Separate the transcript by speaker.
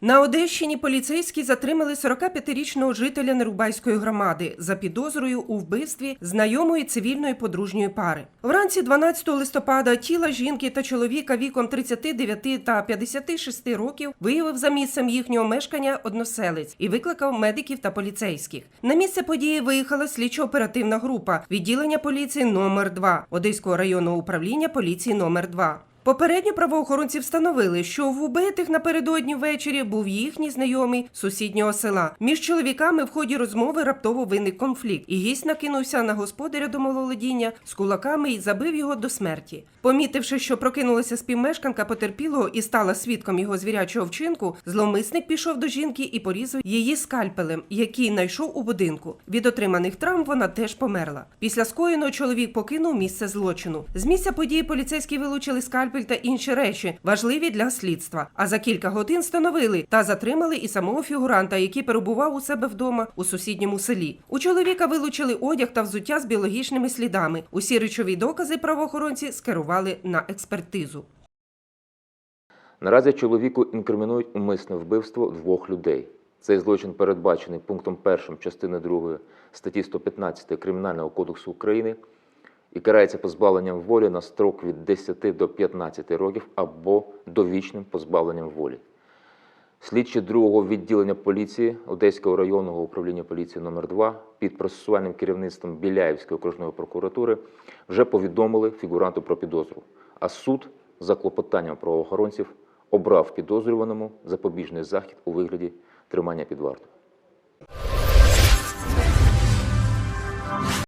Speaker 1: На Одещині поліцейські затримали 45-річного жителя Нерубайської громади за підозрою у вбивстві знайомої цивільної подружньої пари. Вранці 12 листопада тіла жінки та чоловіка віком 39 та 56 років виявив за місцем їхнього мешкання односелець і викликав медиків та поліцейських. На місце події виїхала слідчо-оперативна група відділення поліції номер 2 Одеського районного управління поліції номер 2 Попередньо правоохоронці встановили, що в убитих напередодні ввечері був їхній знайомий сусіднього села. Між чоловіками в ході розмови раптово виник конфлікт, і гість накинувся на господаря домоволодіння з кулаками і забив його до смерті. Помітивши, що прокинулася співмешканка потерпілого і стала свідком його звірячого вчинку, зловмисник пішов до жінки і порізав її скальпелем, який знайшов у будинку. Від отриманих травм вона теж померла. Після скоєного чоловік покинув місце злочину. З місця події поліцейські вилучили скальпель та інші речі, важливі для слідства. А за кілька годин встановили та затримали і самого фігуранта, який перебував у себе вдома у сусідньому селі. У чоловіка вилучили одяг та взуття з біологічними слідами. Усі речові докази правоохоронці скерували на експертизу.
Speaker 2: Наразі чоловіку інкримінують умисне вбивство двох людей. Цей злочин передбачений пунктом 1 частини 2 статті 115 Кримінального кодексу України і карається позбавленням волі на строк від 10 до 15 років або довічним позбавленням волі. Слідчі другого відділення поліції Одеського районного управління поліції номер 2 під процесуальним керівництвом Біляївської окружної прокуратури вже повідомили фігуранту про підозру. А суд за клопотанням правоохоронців обрав підозрюваному запобіжний захід у вигляді тримання під вартою.